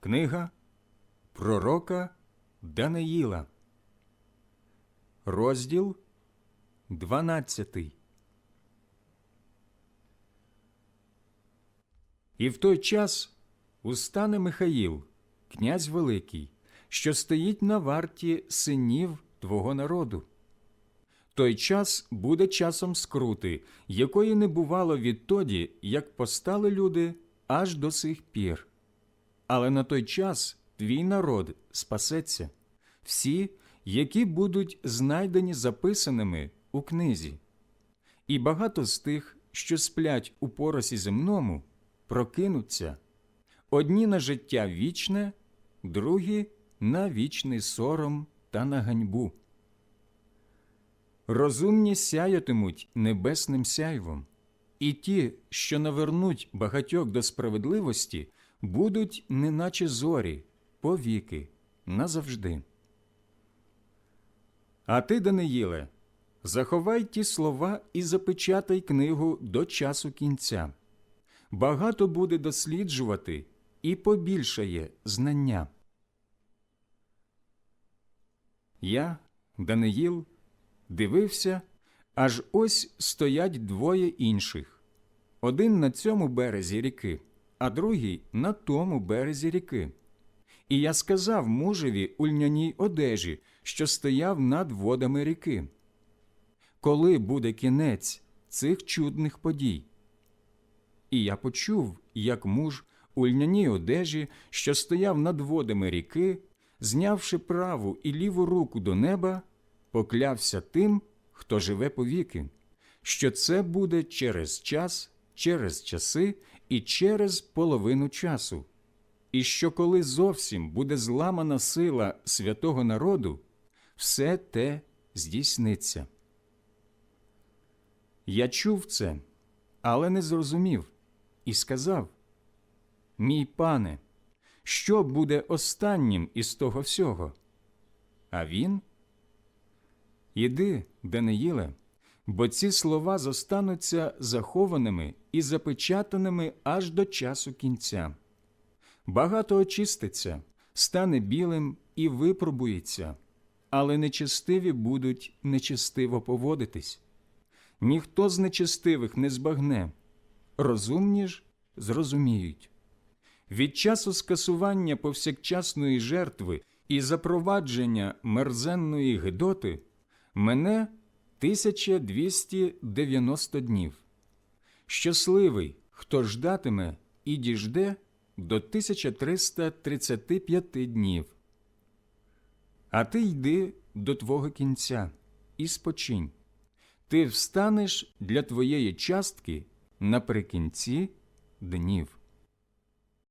Книга Пророка Даниїла, розділ 12. І в той час устане Михаїл, князь Великий, що стоїть на варті синів твого народу. Той час буде часом скрути, якої не бувало відтоді, як постали люди аж до сих пір. Але на той час твій народ спасеться, всі, які будуть знайдені записаними у книзі. І багато з тих, що сплять у поросі земному, прокинуться одні на життя вічне, другі на вічний сором та на ганьбу. Розумні сяятимуть небесним сяйвом, і ті, що навернуть багатьох до справедливості, будуть неначе зорі, повіки, назавжди. А ти, Даниїле, заховай ті слова і запечатай книгу до часу кінця. Багато буде досліджувати і побільшає знання. Я, Даниїл, дивився, аж ось стоять двоє інших один на цьому березі ріки, а другий на тому березі ріки. І я сказав мужеві у льняній одежі, що стояв над водами ріки. Коли буде кінець цих чудних подій? І я почув, як муж у льняній одежі, що стояв над водами ріки, знявши праву і ліву руку до неба, поклявся тим, хто живе повіки, що це буде через час, через часи і через половину часу, і що коли зовсім буде зламана сила святого народу, все те здійсниться. Я чув це, але не зрозумів, і сказав Мій пане, що буде останнім із того всього? А він Іди, Даниїле, бо ці слова зостануться захованими і запечатаними аж до часу кінця. Багато очиститься, стане білим і випробується, але нечестиві будуть нечестиво поводитись. Ніхто з нечестивих не збагне, розумні ж зрозуміють. Від часу скасування повсякчасної жертви і запровадження мерзенної гидоти мене 1290 днів. Щасливий, хто ждатиме і діжде до 1335 днів. А ти йди до твого кінця і спочинь. Ти встанеш для твоєї частки наприкінці днів.